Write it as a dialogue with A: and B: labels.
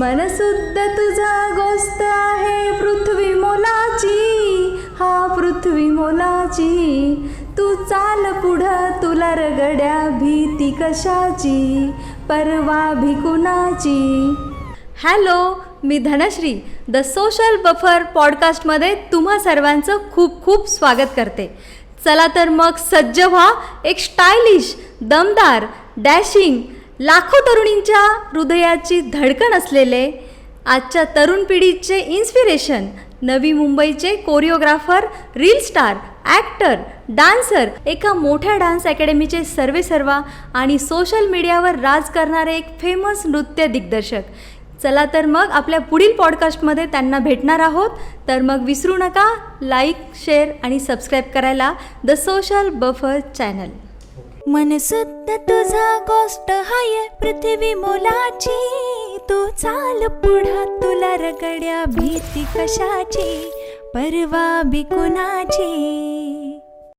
A: मनसुद्ध तुझा गोष्ट आहे पृथ्वी मोलाची. हा पृथ्वी मोलाची. तू चाल पुढं तुला रगड्या भीती कशाची? परवा भिकुनाची हॅलो मी धनश्री द सोशल बफर पॉडकास्टमध्ये तुम्हा सर्वांचं खूप खूप स्वागत करते. चला तर मग सज्ज व्हा एक स्टायलिश दमदार डॅशिंग लाखो तरुणींच्या हृदयाची धडकन असलेले आजच्या तरुण पिढीचे इन्स्पिरेशन नवी मुंबईचे choreographer reel star actor dancer एका मोठ्या डान्स अकॅडमीचे सर्वेसर्वा आणि सोशल मीडियावर राज करणारे एक फेमस नृत्य दिग्दर्शक. चला तर मग आपल्या पुढील पॉडकास्टमध्ये त्यांना भेटणार आहोत. तर मग विसरू नका लाईक शेअर आणि सबस्क्राईब करायला द सोशल बफर चॅनल
B: मनसुद्ध तुझा गोष्ट हाय पृथ्वी मोलाची. तू चाल पुढा तुला रगड्या भीती कशाची? परवा बी कुणाची?